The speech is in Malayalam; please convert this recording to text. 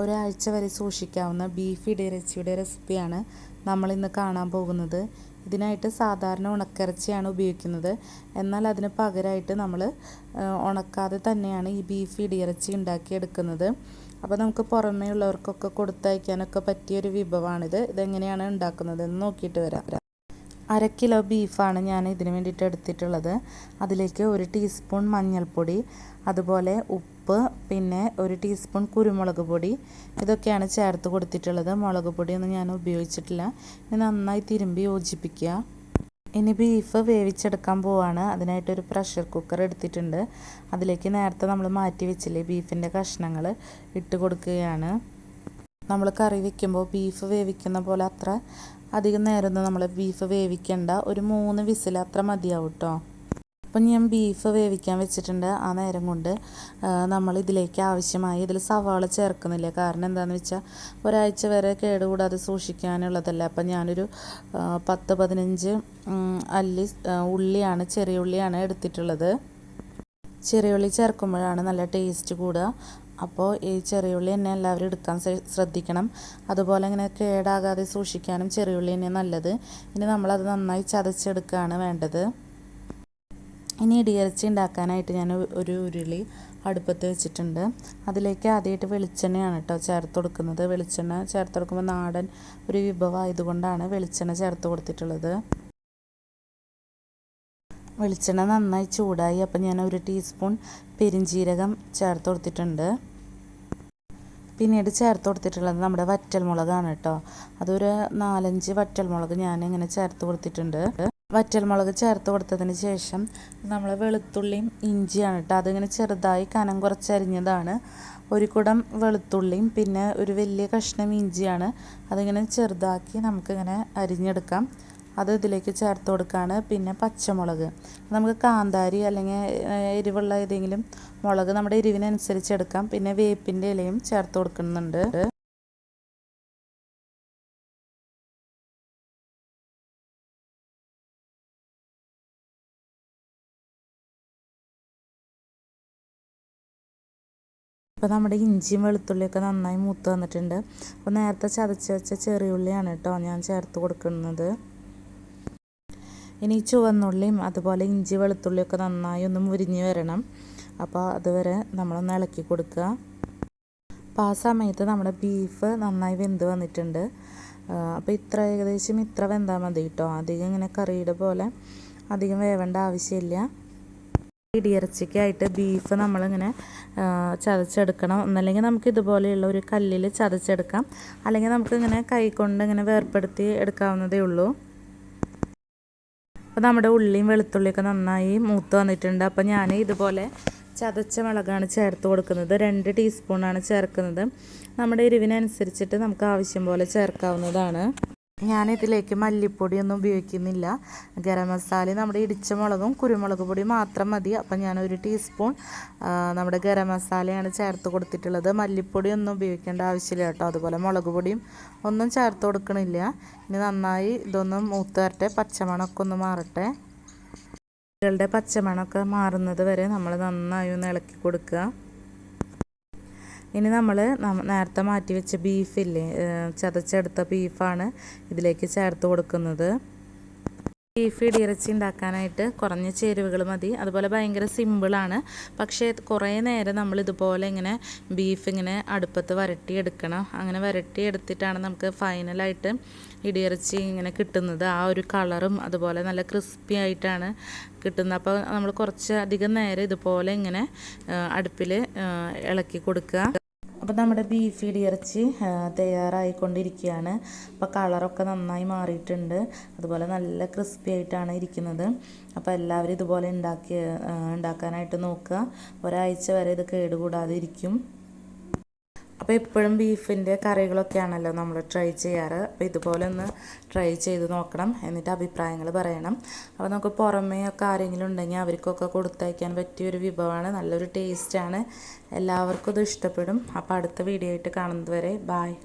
ഒരാഴ്ച വരെ സൂക്ഷിക്കാവുന്ന ബീഫ് ഇടിയിറച്ചിയുടെ റെസിപ്പിയാണ് നമ്മളിന്ന് കാണാൻ പോകുന്നത്. ഇതിനായിട്ട് സാധാരണ ഉണക്കിറച്ചിയാണ് ഉപയോഗിക്കുന്നത്. എന്നാൽ അതിന് പകരമായിട്ട് നമ്മൾ ഉണക്കാതെ തന്നെയാണ് ഈ ബീഫ് ഇടിയിറച്ചി ഉണ്ടാക്കിയെടുക്കുന്നത്. അപ്പോൾ നമുക്ക് പുറമേ ഉള്ളവർക്കൊക്കെ കൊടുത്തയക്കാനൊക്കെ പറ്റിയൊരു വിഭവമാണിത്. ഇതെങ്ങനെയാണ് ഉണ്ടാക്കുന്നതെന്ന് നോക്കിയിട്ട് വരാം. അര കിലോ ബീഫാണ് ഞാൻ ഇതിന് വേണ്ടിയിട്ട് എടുത്തിട്ടുള്ളത്. അതിലേക്ക് ഒരു ടീസ്പൂൺ മഞ്ഞൾപ്പൊടി അതുപോലെ ഉപ്പ് പിന്നെ ഒരു ടീസ്പൂൺ കുരുമുളക് പൊടി. ഇതൊക്കെയാണ് ചേർത്ത് കൊടുത്തിട്ടുള്ളത്. മുളക് പൊടിയൊന്നും ഞാൻ ഉപയോഗിച്ചിട്ടില്ല. ഇനി നന്നായി തിരുമ്പി യോജിപ്പിക്കുക. ഇനി ബീഫ് വേവിച്ചെടുക്കാൻ പോവാണ്. അതിനായിട്ടൊരു പ്രഷർ കുക്കർ എടുത്തിട്ടുണ്ട്. അതിലേക്ക് നേരത്തെ നമ്മൾ മാറ്റി വെച്ചില്ലേ ബീഫിന്റെ കഷ്ണങ്ങൾ ഇട്ട് കൊടുക്കുകയാണ്. നമ്മൾ കറി വെക്കുമ്പോൾ ബീഫ് വേവിക്കുന്ന പോലെ അത്ര അധികം നേരമൊന്നും നമ്മൾ ബീഫ് വേവിക്കേണ്ട. ഒരു മൂന്ന് വിസിൽ അത്ര മതിയാവും കേട്ടോ അപ്പം ഞാൻ ബീഫ് വേവിക്കാൻ വെച്ചിട്ടുണ്ട് ആ നേരം കൊണ്ട്. നമ്മൾ ഇതിലേക്ക് ആവശ്യമായി ഇതിൽ സവാള ചേർക്കുന്നില്ല? കാരണം എന്താണെന്ന് വെച്ചാൽ ഒരാഴ്ച വരെ കേടുകൂടാതെ സൂക്ഷിക്കാനുള്ളതല്ല. അപ്പം ഞാനൊരു പത്ത് പതിനഞ്ച് അല്ലി ഉള്ളിയാണ് ചെറിയ ഉള്ളിയാണ് എടുത്തിട്ടുള്ളത്. ചെറിയ ഉള്ളി ചേർക്കുമ്പോഴാണ് നല്ല ടേസ്റ്റ് കൂടുക. അപ്പോൾ ഈ ചെറിയുള്ളി തന്നെ എല്ലാവരും എടുക്കാൻ ശ്രദ്ധിക്കണം. അതുപോലെ ഇങ്ങനെ കേടാകാതെ സൂക്ഷിക്കാനും ചെറിയുള്ളി തന്നെ നല്ലത്. ഇനി നമ്മളത് നന്നായി ചതച്ചെടുക്കുകയാണ് വേണ്ടത്. ഇനി ഇടിയിറച്ചി ഉണ്ടാക്കാനായിട്ട് ഞാൻ ഒരു ഉരുളി അടുപ്പത്ത് വെച്ചിട്ടുണ്ട്. അതിലേക്ക് ആദ്യമായിട്ട് വെളിച്ചെണ്ണയാണ് കേട്ടോ ചേർത്ത് കൊടുക്കുന്നത്. വെളിച്ചെണ്ണ ചേർത്ത് കൊടുക്കുമ്പോൾ നാടൻ ഒരു വിഭവമായതുകൊണ്ടാണ് വെളിച്ചെണ്ണ ചേർത്ത് കൊടുത്തിട്ടുള്ളത്. വെളിച്ചെണ്ണ നന്നായി ചൂടായി. അപ്പം ഞാൻ ഒരു ടീസ്പൂൺ പെരിഞ്ജീരകം ചേർത്ത് കൊടുത്തിട്ടുണ്ട്. പിന്നീട് ചേർത്ത് കൊടുത്തിട്ടുള്ളത് നമ്മുടെ വറ്റൽമുളകാണ് കേട്ടോ. അതൊരു നാലഞ്ച് വറ്റൽമുളക് ഞാൻ ഇങ്ങനെ ചേർത്ത് കൊടുത്തിട്ടുണ്ട്. വറ്റൽമുളക് ചേർത്ത് കൊടുത്തതിന് ശേഷം നമ്മൾ വെളുത്തുള്ളിയും ഇഞ്ചിയാണ് കേട്ടോ. അതിങ്ങനെ ചെറുതായി കനം കുറച്ചരിഞ്ഞതാണ് ഒരു കുടം വെളുത്തുള്ളിയും പിന്നെ ഒരു വലിയ കഷ്ണം ഇഞ്ചിയാണ്. അതിങ്ങനെ ചെറുതാക്കി നമുക്കിങ്ങനെ അരിഞ്ഞെടുക്കാം. അത് ഇതിലേക്ക് ചേർത്ത് കൊടുക്കുകയാണ് പിന്നെ പച്ചമുളക്. നമുക്ക് കാന്താരി അല്ലെങ്കിൽ എരിവുള്ള ഏതെങ്കിലും മുളക് നമ്മുടെ എരിവിനനുസരിച്ച് എടുക്കാം. പിന്നെ വേപ്പിന്റെ ഇലയും ചേർത്ത് കൊടുക്കുന്നുണ്ട്. ഇപ്പോൾ നമ്മുടെ ഇഞ്ചിയും വെളുത്തുള്ളിയൊക്കെ നന്നായി മൂത്ത് വന്നിട്ടുണ്ട്. അപ്പോൾ നേരത്തെ ചതച്ച് വെച്ച ചെറിയുള്ളിയാണ് കേട്ടോ ഞാൻ ചേർത്ത് കൊടുക്കുന്നത്. ഇനി ചുവന്നുള്ളിയും അതുപോലെ ഇഞ്ചി വെളുത്തുള്ളിയൊക്കെ നന്നായി ഒന്ന് മുരിഞ്ഞ് വരണം. അപ്പോൾ അതുവരെ നമ്മളൊന്ന് ഇളക്കി കൊടുക്കുക. അപ്പോൾ ആ സമയത്ത് നമ്മുടെ ബീഫ് നന്നായി വെന്ത് വന്നിട്ടുണ്ട്. അപ്പോൾ ഇത്ര ഏകദേശം ഇത്ര വെന്താൽ മതി കേട്ടോ. അധികം ഇങ്ങനെ കറിയുടെ പോലെ അധികം വേവേണ്ട ആവശ്യമില്ല. ഇടിയിറച്ചിക്കായിട്ട് ബീഫ് നമ്മളിങ്ങനെ ചതച്ചെടുക്കണം. ഒന്നല്ലെങ്കിൽ നമുക്ക് ഇതുപോലെയുള്ള ഒരു കല്ലിൽ ചതച്ചെടുക്കാം. അല്ലെങ്കിൽ നമുക്കിങ്ങനെ കൈ കൊണ്ട് ഇങ്ങനെ വേർപ്പെടുത്തി എടുക്കാവുന്നതേ ഉള്ളൂ. അപ്പോൾ നമ്മുടെ ഉള്ളിയും വെളുത്തുള്ളിയൊക്കെ നന്നായി മൂത്ത് വന്നിട്ടുണ്ട്. അപ്പോൾ ഞാൻ ഇതുപോലെ ചതച്ച മുളകാണ് ചേർത്ത് കൊടുക്കുന്നത്. രണ്ട് ടീസ്പൂണാണ് ചേർക്കുന്നത്. നമ്മുടെ എരിവിനനുസരിച്ചിട്ട് നമുക്ക് ആവശ്യം പോലെ ചേർക്കാവുന്നതാണ്. ഞാനിതിലേക്ക് മല്ലിപ്പൊടിയൊന്നും ഉപയോഗിക്കുന്നില്ല. ഗരം മസാല നമ്മുടെ ഇടിച്ച മുളകും കുരുമുളക് പൊടി മാത്രം മതി. അപ്പം ഞാൻ ഒരു ടീസ്പൂൺ നമ്മുടെ ഗരം മസാലയാണ് ചേർത്ത് കൊടുത്തിട്ടുള്ളത്. മല്ലിപ്പൊടി ഒന്നും ഉപയോഗിക്കേണ്ട ആവശ്യമില്ല കേട്ടോ. അതുപോലെ മുളക് പൊടിയും ഒന്നും ചേർത്ത് കൊടുക്കണില്ല. ഇനി നന്നായി ഇതൊന്ന് മൂത്ത് വരട്ടെ. പച്ചമണമൊക്കെ ഒന്ന് മാറട്ടെ. കുട്ടികളുടെ പച്ചമണമൊക്കെ മാറുന്നത് വരെ നമ്മൾ നന്നായി ഒന്ന് ഇളക്കി കൊടുക്കുക. ഇനി നമ്മൾ നേരത്തെ മാറ്റി വെച്ച ബീഫില്ലേ ചതച്ചെടുത്ത ബീഫാണ് ഇതിലേക്ക് ചേർത്ത് കൊടുക്കുന്നത്. ബീഫ് ഇടിയിറച്ചി ഉണ്ടാക്കാനായിട്ട് കുറഞ്ഞ ചേരുവകൾ മതി. അതുപോലെ ഭയങ്കര സിമ്പിളാണ് പക്ഷേ കുറേ നേരം നമ്മൾ ഇതുപോലെ ഇങ്ങനെ ബീഫ് ഇങ്ങനെ അടുപ്പത്ത് വരട്ടി എടുക്കണം അങ്ങനെ വരട്ടി എടുത്തിട്ടാണ് നമുക്ക് ഫൈനലായിട്ട് ഇടിയിറച്ചി ഇങ്ങനെ കിട്ടുന്നത്. ആ ഒരു കളറും അതുപോലെ നല്ല ക്രിസ്പി ആയിട്ടാണ് കിട്ടുന്നത്. അപ്പോൾ നമ്മൾ കുറച്ച് അധികം നേരം ഇതുപോലെ ഇങ്ങനെ അടുപ്പിൽ ഇളക്കി കൊടുക്കുക. അപ്പോൾ നമ്മുടെ ബീഫ് ഇടിയിറച്ചി തയ്യാറായിക്കൊണ്ടിരിക്കുകയാണ്. അപ്പോൾ കളറൊക്കെ നന്നായി മാറിയിട്ടുണ്ട്. അതുപോലെ നല്ല ക്രിസ്പി ആയിട്ടാണ് ഇരിക്കുന്നത്. അപ്പോൾ എല്ലാവരും ഇതുപോലെ ഉണ്ടാക്കി ഉണ്ടാക്കാനായിട്ട് നോക്കുക. ഒരാഴ്ച വരെ ഇത് കേടുകൂടാതെ ഇരിക്കും അപ്പോൾ എപ്പോഴും ബീഫിന്റെ കറികളൊക്കെയാണല്ലോ നമ്മൾ ട്രൈ ചെയ്യാറ്. അപ്പോൾ ഇതുപോലെ ഒന്ന് ട്രൈ ചെയ്ത് നോക്കണം എന്നിട്ട് അഭിപ്രായങ്ങൾ പറയണം. അപ്പോൾ നമുക്ക് പുറമേ ഒക്കെ ആരെങ്കിലും ഉണ്ടെങ്കിൽ അവർക്കൊക്കെ കൊടുത്തയക്കാൻ പറ്റിയൊരു വിഭവമാണ്. നല്ലൊരു ടേസ്റ്റാണ് എല്ലാവർക്കും ഇത് ഇഷ്ടപ്പെടും. അപ്പോൾ അടുത്ത വീഡിയോ ആയിട്ട് കാണുന്നത് വരെ ബായ്